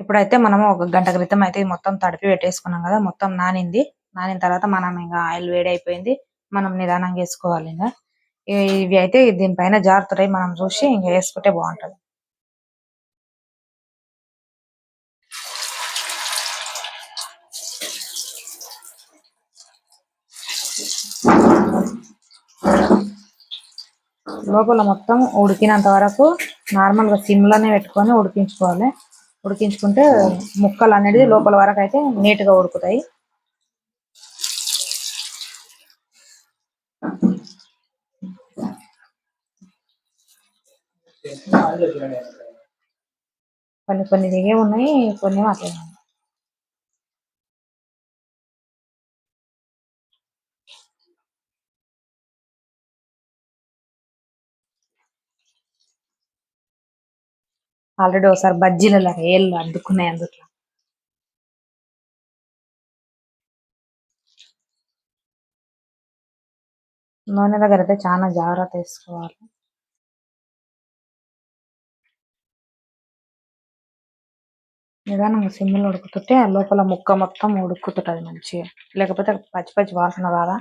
ఇప్పుడైతే మనము ఒక గంట క్రితం అయితే మొత్తం తడిపి పెట్టేసుకున్నాం కదా మొత్తం నానింది. నానిన తర్వాత మనం ఇంకా ఆయిల్ వేడి అయిపోయింది. మనం నిదానంగా వేసుకోవాలి ఇంకా. ఇవి అయితే దీనిపైన జారుతున్నాయి మనం చూసి ఇంకా వేసుకుంటే బాగుంటది. లోపల మొత్తం ఉడికినంత వరకు నార్మల్ సిమ్లోనే పెట్టుకొని ఉడికించుకోవాలి. ఉడికించుకుంటే ముక్కలు అనేది లోపల వరకు అయితే నీట్గా ఉడుకుతాయి. కొన్ని కొన్ని దిగే ఉన్నాయి కొన్ని అట్లే ఉన్నాయి ఆల్రెడీ ఒకసారి బజ్జీలలో ఏళ్ళు అడ్డుకున్నాయి అందుట్లో. నూనె దగ్గర అయితే చాలా జాగ్రత్త తీసుకోవాలి నిదానంగా సిమ్లో ఉడుకుతుంటే ఆ లోపల ముక్క మొత్తం ఉడుకుతుంటుంది మంచిగా. లేకపోతే పచ్చి పచ్చి వాసన రాదా?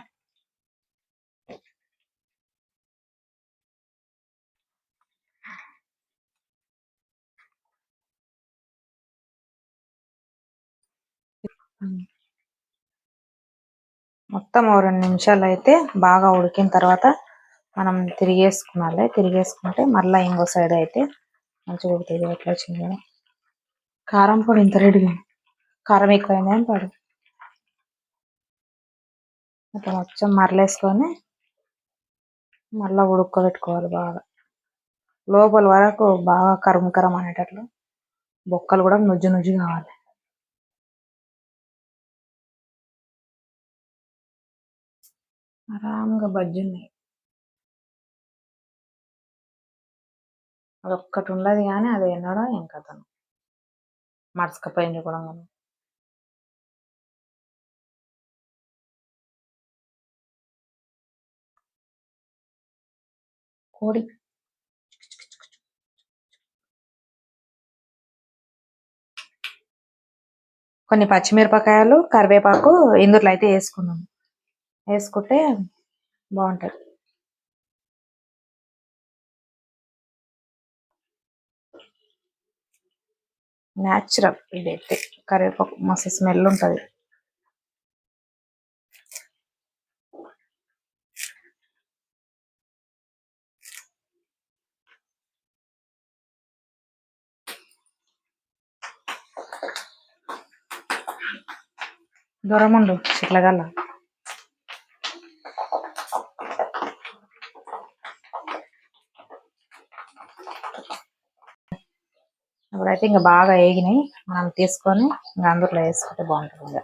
మొత్తం ఓ రెండు నిమిషాలు అయితే బాగా ఉడికిన తర్వాత మనం తిరిగేసుకున్నాలి తిరిగేసుకుంటే మళ్ళీ ఇంకో సైడ్ అయితే మంచిగా ఉడుకుతుంది ఎట్లా వచ్చింది కారం పొడి ఇంత రెడీగా కారం ఎక్కువైంది అని పడు? అట్లా మొత్తం మరలేసుకొని మళ్ళీ ఉడుక్కోబెట్టుకోవాలి బాగా. లోపల వరకు బాగా కరం కరం అనేటట్లు బొక్కలు కూడా నుజ్జు నుజ్జు కావాలి. ఆరాంగా బజ్జి ఉన్నాయి అదొక్కటి ఉండదు కానీ అది ఎన్నడో ఏం కథను మరచకపోయింది కూడా కోడి. కొన్ని పచ్చిమిరపకాయలు కరివేపాకు ఇందులో అయితే వేసుకున్నాను. వేసుకుంటే బాగుంటుంది. న్యాచురల్ ఇదైతే. కరివేపాకు మస్తు స్మెల్ ఉంటుంది. దూరం ఉండు చిట్లగల్లా. అయితే ఇంకా బాగా వేగినాయి. మనం తీసుకొని ఇంకా అందులో వేసుకుంటే బాగుంటుంది ఇంకా.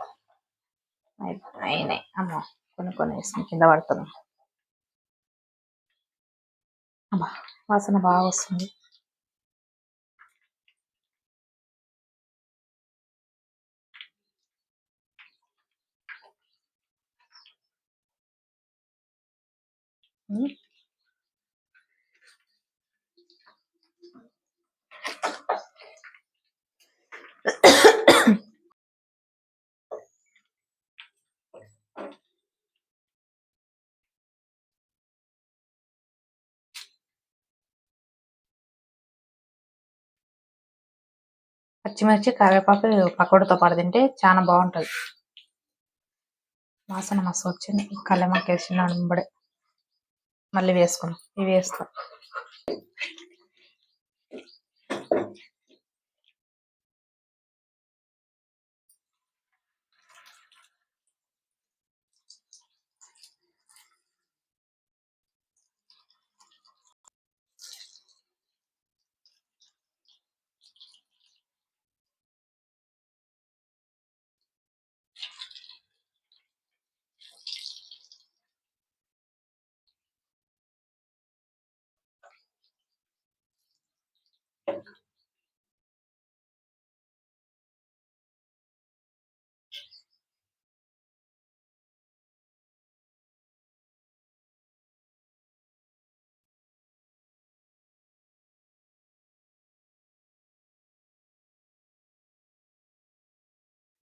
అయినాయి. అమ్మ కొన్ని కొన్ని వేసుకుని కింద పడుతున్నాం. అమ్మా వాసన బాగా వస్తుంది. పచ్చిమిర్చి కరివేపాకు పకోడీతో పాటు తింటే చాలా బాగుంటుంది. వాసన మస్తు వచ్చింది. కళ్ళెమ్మకి వేసిన మళ్ళీ వేసుకున్నాం ఇవి వేస్తాం.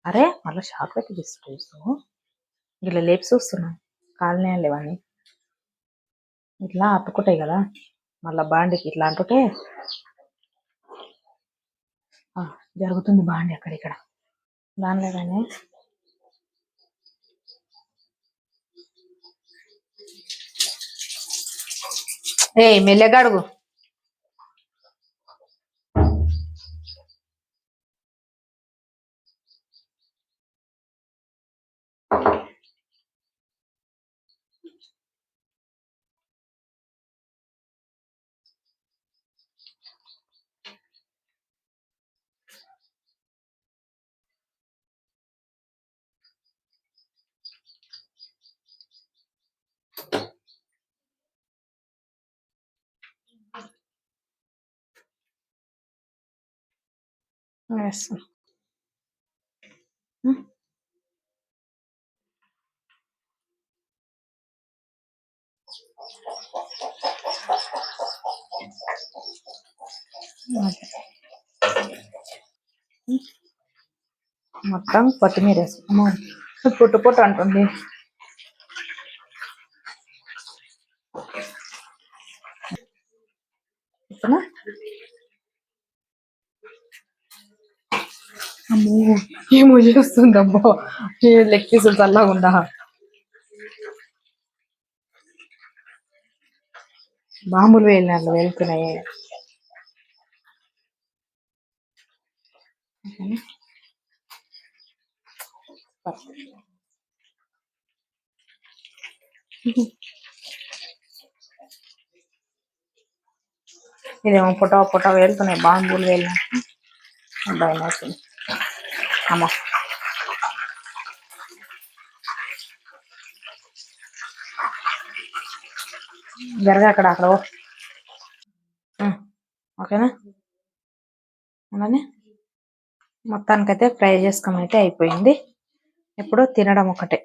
అరే మళ్ళీ షాక్ పెట్టి తీసుకు ఇట్లా లేపి చూస్తున్నాను కాలనీ లేవని ఇట్లా అతుకుంటాయి కదా. మళ్ళీ బాండికి ఇట్లా అంటుంటే ఆ, జరుగుతుంది బాండి అక్కడ ఇక్కడ. దానిలో కానీ. ఏ మెల్లగా అడుగు. ఉం. Mm. Mm. మొత్తం కొత్తిమీర వేసుకున్నాము పుట్టు పుట్టు అంటుంది. ఏమో చేస్తుందమ్మో ఈ లెగ్ పీసులు చల్లగా ఉందా మామూలు వెళ్ళినాళ్ళు వెళ్తున్నాయి ఓకేనా? ఇదేమో పుట పుట వెళ్తున్నాయి బాంబులు వెళ్ళినట్టు భయం అవుతుంది అమ్మ జరగా అక్కడ అక్కడ ఓకేనా అలానే మొత్తానికైతే ఫ్రై చేసుకోమని అయితే అయిపోయింది. ఇప్పుడు తినడం ఒకటే.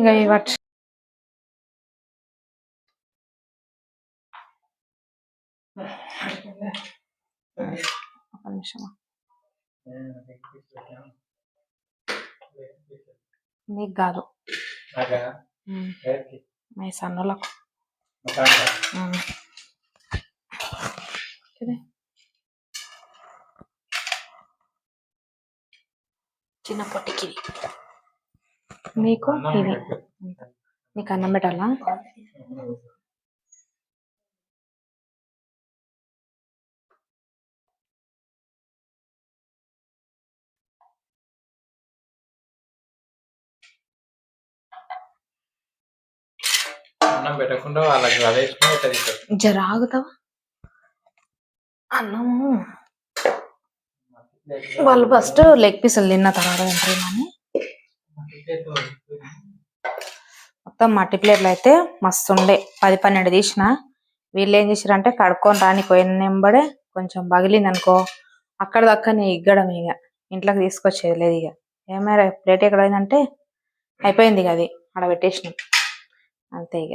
ఇక ఈ వర్ష ఒక నిమిషం నీకు కాదు. మీ సన్నులకు ఉం. ఇది. చిన్న పొట్టికి నీకు? ఇది నీకు అన్నం పెట్టాలా? అన్నం పెట్టకుండా వాళ్ళకి అదే వేసుకుని ఇట్లా తింటారు. జర ఆగుతావా? అన్నము. వాళ్ళు ఫస్ట్ లెగ్ పీసులు తిన్న తర్వాత తింటారేమని మొత్తం మట్టి ప్లేట్లు అయితే మస్తు ఉండే పది పన్నెండు తీసిన. వీళ్ళు ఏం చేసారంటే కడుక్కొని రాని పోయిన నెంబడే కొంచెం పగిలింది అనుకో అక్కడ దక్కని ఇగ్గడం ఇక ఇంట్లోకి తీసుకొచ్చేది లేదు ఇక ఏమైనా ప్లేట్ ఎక్కడ పోయిందంటే అయిపోయింది ఇక అది. ఆడ పెట్టేసినాం. అంతే ఇక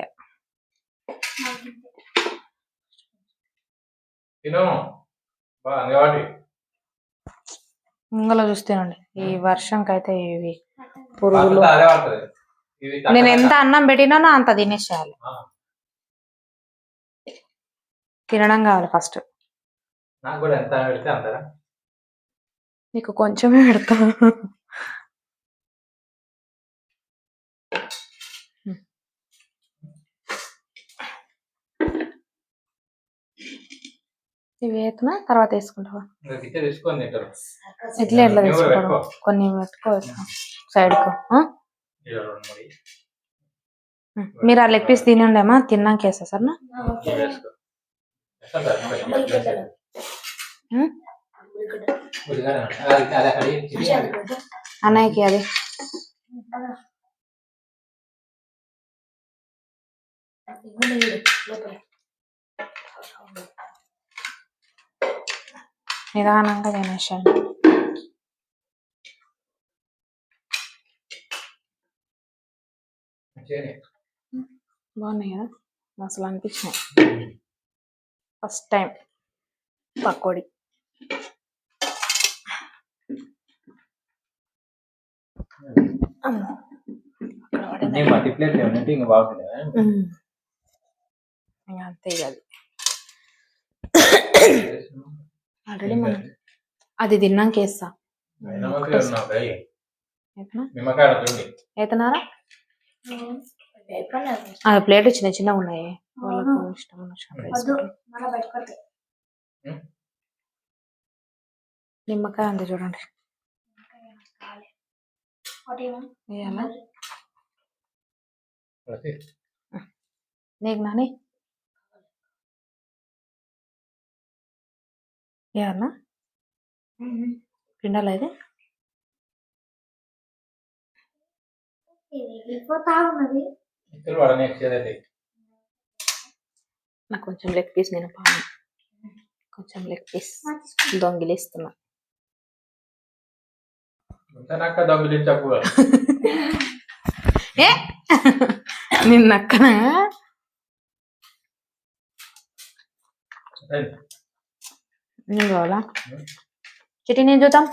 ముంగల చూస్తేనండి. ఈ వర్షంకైతే ఇవి పురుగులు. నేను ఎంత. అన్నం పెట్టినానో అంత తినేసేయాలి. తినడం కావాలి ఫస్ట్. నాకు కూడా ఎంత పెడితే అంతరా. నీకు కొంచెమే పెడతా. ఇవి వేస్తున్నా తర్వాత వేసుకుంటావా తింటారు ఎట్లా పెట్టుకో. కొన్ని పెట్టుకోవచ్చు సైడ్కు ఆ? ఇక రెండు మూడు ఉం. మీరు ఆ లెగ్ పీస్ తినండేమా తిన్నాక వేస్తా ఉం? ఉల్లిగడ్డ. అది- అది అక్కడ ఇచ్చి. అన్నయ్యకి అది నిదానంగా తినేసాను బాగున్నాయి కదా? అసలు అనిపించినాయి. First time pakoda. అంతే అది. ఆల్రెడీ మనం అది? తిన్నాక వేస్తా ఆ ప్లేట్ చిన్న చిన్నగా ఉన్నాయి. వాళ్ళకు ఇష్టం. నిమ్మకాయ ఉంది చూడండి. నీకు నాని? ఏమన్నా? పిండాలా ఇది? నాకు కొంచెం లెగ్ పీస్ నేను పాను. కొంచెం లెగ్ పీస్ దొంగిలిస్తున్నా. నక్క దొంగిలించకు. ఏ? నిన్న అక్కన నేను కావాలా చిటి నేను చూద్దాం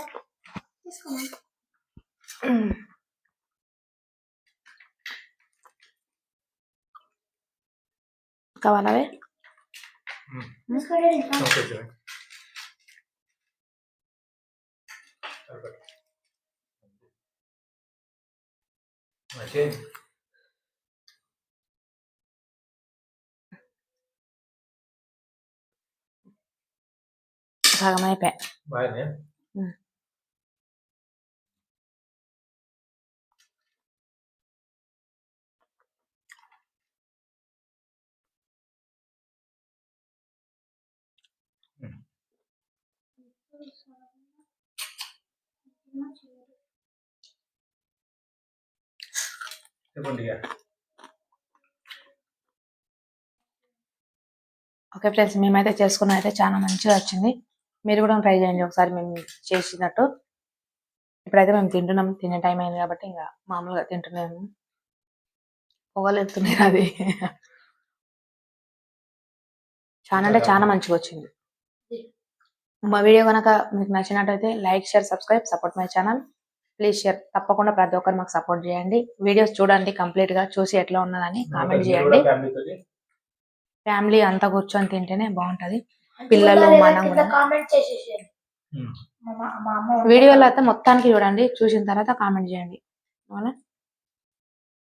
కావాలా అవే? మంచిగా సగం అయిపోయా ఓకే ఫ్రెండ్స్ మేమైతే చేసుకున్న అయితే చాలా మంచిగా వచ్చింది. మీరు కూడా ట్రై చేయండి ఒకసారి మేము చేసినట్టు. ఇప్పుడైతే మేము తింటున్నాం తినే టైం అయింది కాబట్టి ఇంకా మామూలుగా తింటున్నాము. పొగలు ఎత్తున్నాయి అది. చాలా అంటే చాలా మంచిగా వచ్చింది. మా వీడియో కనుక మీకు నచ్చినట్టయితే like share subscribe support my channel. Please share తప్పకుండా ప్రతి ఒక్కరు మాకు సపోర్ట్ చేయండి. వీడియోస్ చూడండి కంప్లీట్గా చూసి ఎట్లా ఉన్నదని కామెంట్ చేయండి. ఫ్యామిలీ అంతా కూర్చొని తింటేనే బాగుంటది. పిల్లలు మనం కూడా. కామెంట్ చేసేసేయండి. మా మా అమ్మ వీడియోలో అయితే మొత్తానికి చూడండి చూసిన తర్వాత కామెంట్ చేయండి. అవునా